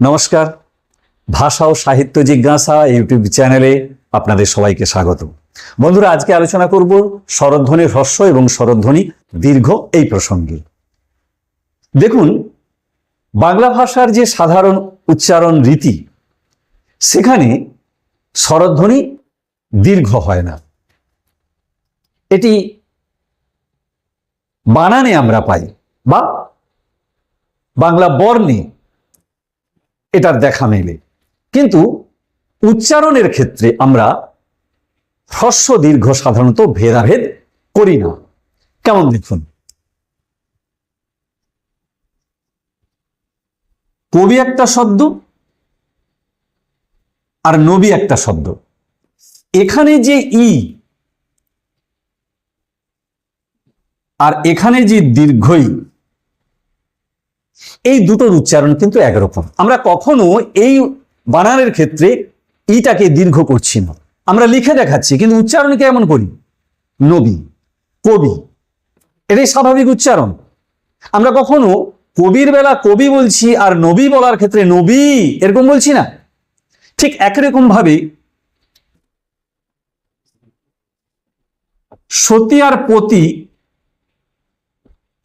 নমস্কার। ভাষা ও সাহিত্য জিজ্ঞাসা ইউটিউব চ্যানেলে আপনাদের সবাইকে স্বাগত। বন্ধুরা, আজকে আলোচনা করব স্বরধ্বনি হ্রস্ব এবং স্বরধ্বনি দীর্ঘ এই প্রসঙ্গে। দেখুন, বাংলা ভাষার যে সাধারণ উচ্চারণ রীতি, সেখানে স্বরধ্বনি দীর্ঘ হয় না। এটি বানানে আমরা পাই বা বাংলা বর্ণে এটার দেখা মেলে। কিন্তু উচ্চারণের ক্ষেত্রে আমরা হ্রস্ব দীর্ঘ সাধারণত ভেদাভেদ করি না। কেমন দেখুন? কবি একটা শব্দ আর নবী একটা শব্দ। এখানে যে ই আর এখানে যে দীর্ঘই এই দুটোর উচ্চারণ কিন্তু একরকম। আমরা কখনো এই বানানের ক্ষেত্রে ইটাকে দীর্ঘ করছি না। আমরা লিখে দেখাচ্ছি, কিন্তু উচ্চারণ কেমন করি? নবী, কবি। এটাই স্বাভাবিক উচ্চারণ। আমরা কখনো কবির বেলা কবি বলছি আর নবী বলার ক্ষেত্রে নবী, এরকম বলছি না? ঠিক একরকম ভাবে সতী আর পতি,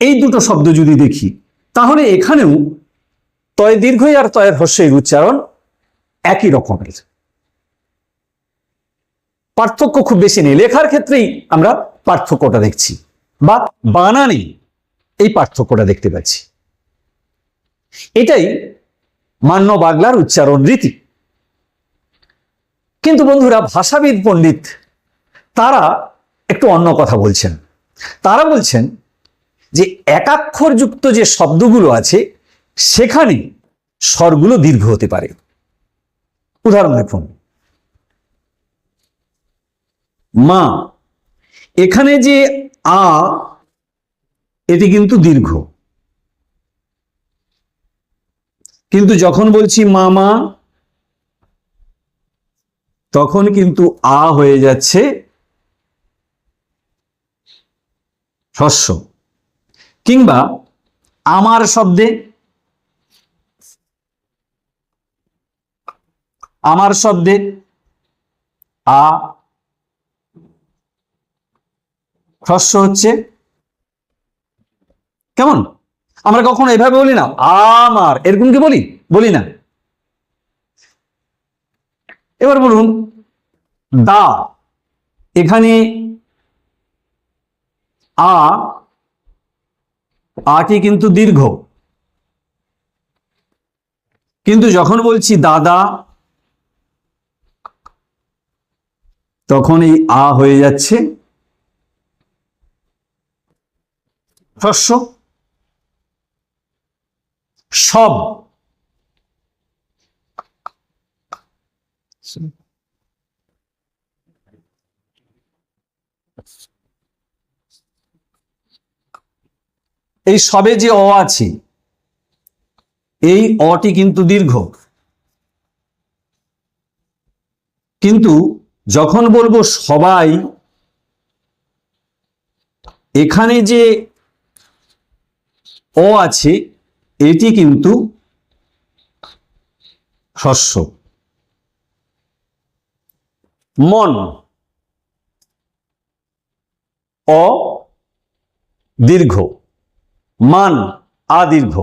এই দুটো শব্দ যদি দেখি তাহলে এখানেও তয় দীর্ঘই আর তয়ের হস্যের উচ্চারণ একই রকমের। পার্থক্য খুব বেশি নেই। লেখার ক্ষেত্রেই আমরা পার্থক্যটা দেখছি। বা বানানে এই পার্থক্যটা দেখতে পাচ্ছি। এটাই মান্য বাংলার উচ্চারণ রীতি। কিন্তু বন্ধুরা, ভাষাবিদ পণ্ডিত তারা একটু অন্য কথা বলছেন। তারা বলছেন যে একাক্ষরযুক্ত যে শব্দগুলো আছে, সেখানে স্বরগুলো দীর্ঘ হতে পারে। উদাহরণ দেখুন। মা, এখানে যে আ, এটি কিন্তু দীর্ঘ। কিন্তু যখন বলছি মামা তখন কিন্তু আ হয়ে যাচ্ছে হস্য কিংবা আমার শব্দে আমার শব্দে আ হ্রস্ব হচ্ছে কেমন? আমরা কখনো এভাবে বলি না, আমার, এরকম কি বলি? বলি না। এবার বলুন, দা, এখানে আ আটি কিন্তু দীর্ঘ। কিন্তু যখন বলছি দাদা তখন এই আ হয়ে যাচ্ছে। সব। এই সবে যে অ আছে, এই অটি কিন্তু দীর্ঘ। কিন্তু যখন বলব সবাই, এখানে যে অ আছে, এটি কিন্তু হ্রস্ব মন, অ, দীর্ঘ। মান আদীর্ঘ।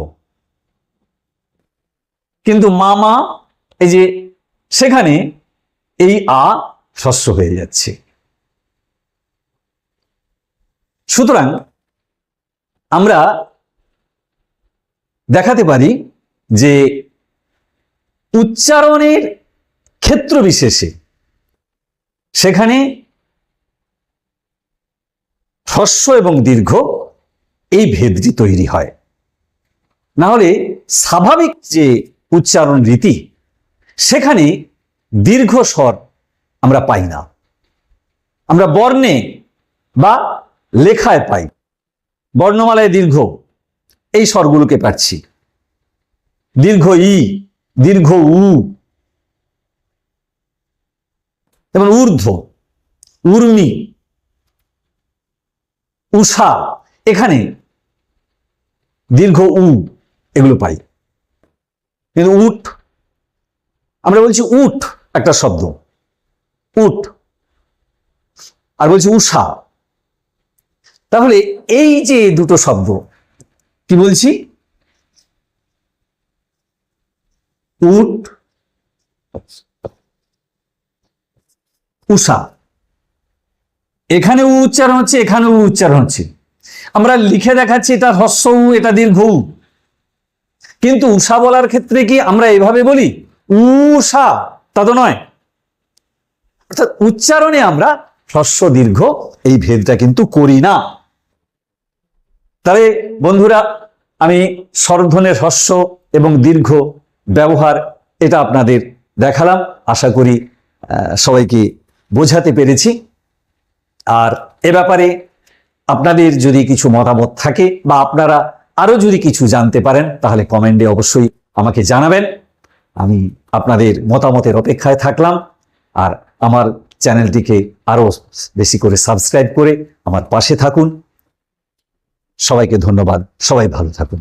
কিন্তু মামা, এই যে সেখানে এই আ হ্রস্ব হয়ে যাচ্ছে। সুতরাং আমরা দেখাতে পারি যে উচ্চারণের ক্ষেত্র বিশেষে সেখানে হ্রস্ব এবং দীর্ঘ এই ভেদটি তৈরি হয়। না হলে স্বাভাবিক যে উচ্চারণ রীতি, সেখানে দীর্ঘ স্বর আমরা পাই না। আমরা বর্ণে বা লেখায় পাই। বর্ণমালায় দীর্ঘ, এই স্বরগুলোকে পাচ্ছি। দীর্ঘ ই, দীর্ঘ উ। যেমন ঊর্ধ্ব উর্মি উষা এখানে দীর্ঘ উ এগুলো পাই। কিন্তু উট, আমরা বলছি উঠ একটা শব্দ। উঠ আর বলছি উষা। তাহলে এই যে দুটো শব্দ, কি বলছি? উট, উষা। এখানে উচ্চারণ হচ্ছে এখানে উচ্চারণ হচ্ছে। আমরা লিখে দেখাচ্ছি এটা হ্রস্ব উ এটা দীর্ঘ। উ কিন্তু উষা বলার ক্ষেত্রে কি আমরা এভাবে বলি? উষা, তা তো নয়। অর্থাৎ উচ্চারণে আমরা হ্রস্ব দীর্ঘ, এই ভেদটা কিন্তু করি না। তাহলে বন্ধুরা, আমি স্বরধ্বনের হ্রস্ব এবং দীর্ঘ ব্যবহার এটা আপনাদের দেখালাম। আশা করি সবাইকে বোঝাতে পেরেছি। আর এ ব্যাপারে আপনাদের যদি কিছু মতামত থাকে বা আপনারা আরও যদি কিছু জানতে পারেন, তাহলে কমেন্টে অবশ্যই আমাকে জানাবেন। আমি আপনাদের মতামতের অপেক্ষায় থাকলাম। আর আমার চ্যানেলটিকে আরও বেশি করে সাবস্ক্রাইব করে আমার পাশে থাকুন। সবাইকে ধন্যবাদ। সবাই ভালো থাকুন।